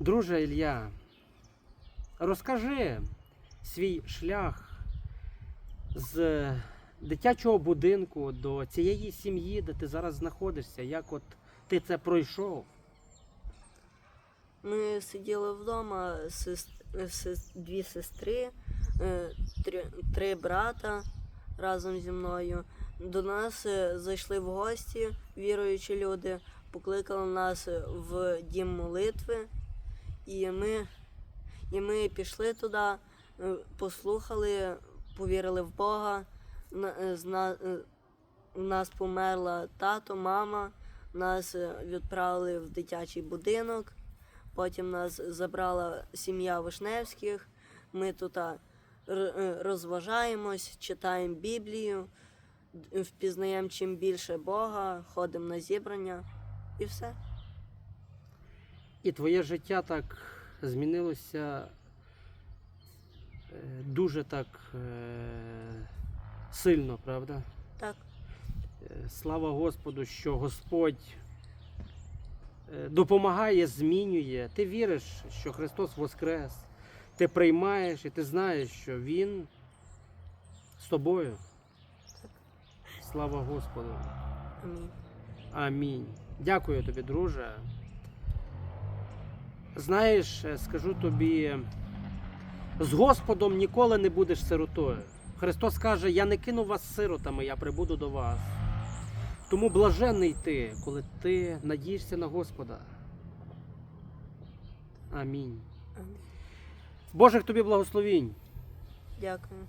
Друже Ілля, розкажи свій шлях з дитячого будинку до цієї сім'ї, де ти зараз знаходишся. Як от ти це пройшов? Ми сиділи вдома, дві сестри, е, три, три брата разом зі мною. До нас е, зайшли в гості віруючі люди, покликали нас в дім молитви, і ми, і ми пішли туди, е, послухали, повірили в Бога. Е, е, У нас померла тато, мама, нас відправили в дитячий будинок. Потім нас забрала сім'я Вишневських. Ми тут розважаємось, читаємо Біблію, впізнаємо чим більше Бога, ходимо на зібрання і все. І твоє життя так змінилося е, дуже так е, сильно, правда? Так, Е, Слава Господу, що Господь допомагає, змінює. Ти віриш, що Христос Воскрес. Ти приймаєш і ти знаєш, що Він з тобою. Слава Господу. амінь. Амінь. Дякую тобі, друже. Знаєш, е, скажу тобі, з Господом ніколи не будеш сиротою. Христос каже: Я не кину вас сиротами, я прибуду до вас. Тому блаженний ти, коли ти надієшся на Господа. Амінь. Амінь. Божих тобі благословінь. Дякую.